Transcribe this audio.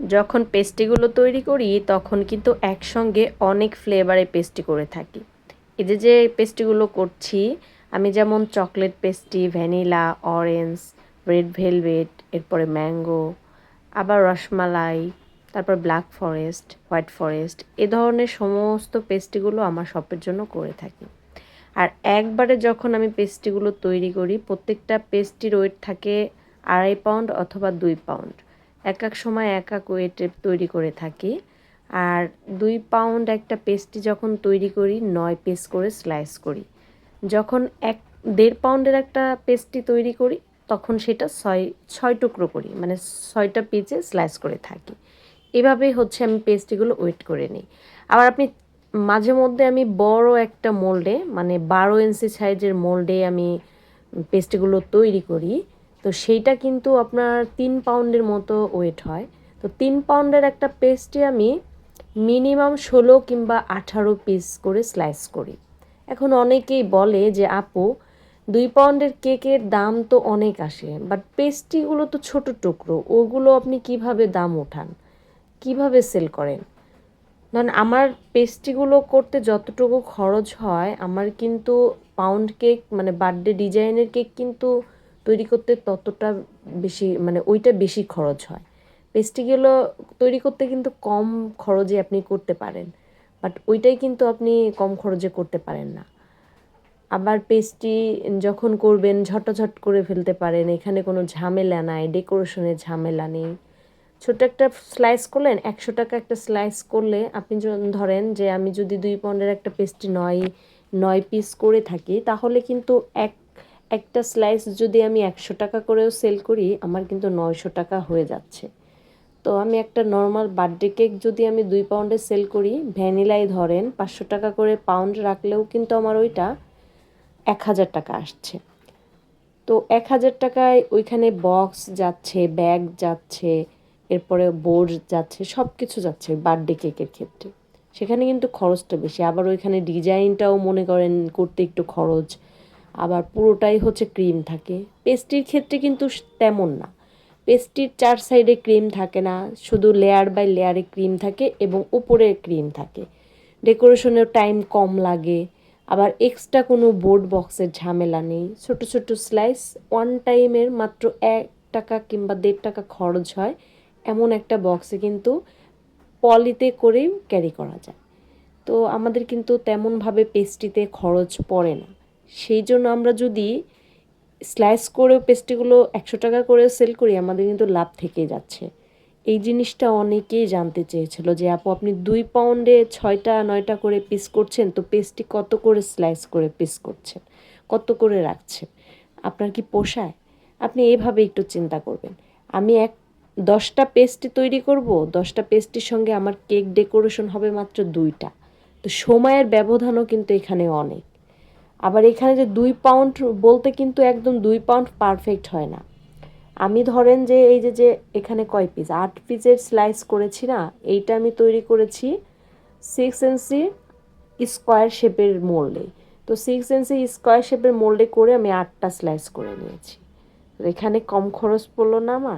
যখন পেস্টিগুলো তৈরি করি, তখন কিন্তু একসঙ্গে অনেক ফ্লেভারে পেস্টি করে থাকি। এই যে যে পেস্ট্রিগুলো করছি, আমি যেমন chocolate pastry vanilla orange red velvet এরপরে ম্যাঙ্গো আবার রসমালাই, তারপর ব্ল্যাক ফরেস্ট হোয়াইট ফরেস্ট এ ধরনের সমস্ত পেস্টিগুলো আমার শপের জন্য করে থাকি। আর একবারে যখন আমি পেস্ট্রিগুলো তৈরি করি, প্রত্যেকটা পেস্ট্রির ওয়েট থাকে আড়াই পাউন্ড অথবা দুই পাউন্ড এক এক সময় এক এক ওয়েটে তৈরি করে থাকি। আর দুই পাউন্ড একটা পেস্ট্রি যখন তৈরি করি, নয় পিস করে স্লাইস করি। যখন এক, দেড় পাউন্ডের একটা পেস্ট্রি তৈরি করি, তখন সেটা ছয় ছয় টুকরো করি মানে ছয়টা পিসে স্লাইস করে থাকি। এভাবেই হচ্ছে আমি পেস্ট্রিগুলো ওয়েট করে নিই। আবার আপনি মাঝে মধ্যে আমি বড় একটা মোল্ডে মানে বারো ইঞ্চি সাইজের মোল্ডে আমি পেস্ট্রিগুলো তৈরি করি। তো সেইটা কিন্তু আপনার তিন পাউন্ডের মতো ওয়েট হয়। তো তিন পাউন্ডের একটা পেস্ট্রি আমি মিনিমাম ষোলো কিংবা আঠারো পিস করে স্লাইস করি। এখন অনেকেই বলে যে, আপু, দুই পাউন্ডের কেকের দাম তো অনেক আসে বাট পেস্ট্রিগুলো তো ছোট টুকরো, ওগুলো আপনি কীভাবে দাম ওঠান? কীভাবে সেল করেন? ধরেন আমার পেস্ট্রিগুলো করতে যতটুকু খরচ হয়, আমার কিন্তু পাউন্ড কেক মানে বার্থডে ডিজাইনের কেক কিন্তু তৈরি করতে ততটা বেশি মানে ওইটা বেশি খরচ হয়। পেস্ট্রিগুলো তৈরি করতে কিন্তু কম খরচে আপনি করতে পারেন বাট ওইটাই কিন্তু আপনি কম খরচে করতে পারেন না। আবার পেস্ট্রি যখন করবেন, ঝটাঝট করে ফেলতে পারেন, এখানে কোনো ঝামেলা নাই ডেকোরেশনের ঝামেলা নেই। ছোট একটা স্লাইস করলেন, একশো টাকা একটা স্লাইস করলে আপনি ধরেন যে আমি যদি দুই পাউন্ডের একটা পেস্ট্রি নয় নয় পিস করে থাকি, তাহলে কিন্তু এক একটা স্লাইস যদি আমি একশো টাকা করেও সেল করি, আমার কিন্তু নয়শো টাকা হয়ে যাচ্ছে। তো আমি একটা নর্মাল বার্থডে কেক যদি আমি দুই পাউন্ডে সেল করি ভ্যানিলাই ধরেন পাঁচশো টাকা করে পাউন্ড রাখলেও কিন্তু আমার ওইটা এক হাজার টাকা আসছে। তো এক হাজার টাকায় ওইখানে বক্স যাচ্ছে ব্যাগ যাচ্ছে, এরপরে বোর্ড যাচ্ছে সব কিছু যাচ্ছে বার্থডে কেকের ক্ষেত্রে। সেখানে কিন্তু খরচটা বেশি, আবার ওইখানে ডিজাইনটাও মনে করেন করতে একটু খরচ। আবার পুরোটাই হচ্ছে ক্রিম থাকে। পেস্ট্রির ক্ষেত্রে কিন্তু তেমন না। পেস্ট্রির চার সাইডে ক্রিম থাকে না, শুধু লেয়ার বাই লেয়ারে ক্রিম থাকে এবং উপরে ক্রিম থাকে। ডেকোরেশনের টাইম কম লাগে, আবার এক্সট্রা কোনো বোর্ড বক্সের ঝামেলা নেই। ছোট ছোট স্লাইস ওয়ান টাইমের মাত্র এক টাকা কিংবা দেড় টাকা খরচ হয়, এমন একটা বক্সে কিন্তু পলিতে করেই ক্যারি করা যায়। তো আমাদের কিন্তু তেমনভাবে পেস্ট্রিতে খরচ পড়ে না। সেই জন্য আমরা যদি স্লাইস করেও পেস্ট্রিগুলো একশো টাকা করে সেল করি, আমাদের কিন্তু লাভ থেকে যাচ্ছে। এই জিনিসটা অনেকেই জানতে চেয়েছিল যে, আপু, আপনি দুই পাউন্ডে ছয়টা, নয়টা করে পিস করছেন, তো পেস্ট্রি কত করে স্লাইস করে পিস করছেন? কত করে রাখছেন? আপনার কি পোষায়? আপনি এভাবে একটু চিন্তা করবেন। আমি এক, দশটা পেস্ট্রি তৈরি করব, দশটা পেস্ট্রির সঙ্গে আমার কেক ডেকোরেশন হবে মাত্র দুইটা। তো সময়ের ব্যবধানও কিন্তু এখানে অনেক। আবার এখানে যে দুই পাউন্ড বলতে কিন্তু একদম দুই পাউন্ড পারফেক্ট হয় না। আমি ধরেন যে এই যে যে এখানে কয় পিস আট পিসের স্লাইস করেছি না? এইটা আমি তৈরি করেছি সিক্স ইঞ্চি স্কোয়ার শেপের মোল্ডে তো সিক্স ইঞ্চি স্কোয়ার শেপের মোল্ডে করে আমি আটটা স্লাইস করে নিয়েছি। এখানে কম খরচ পড়ল না আমার।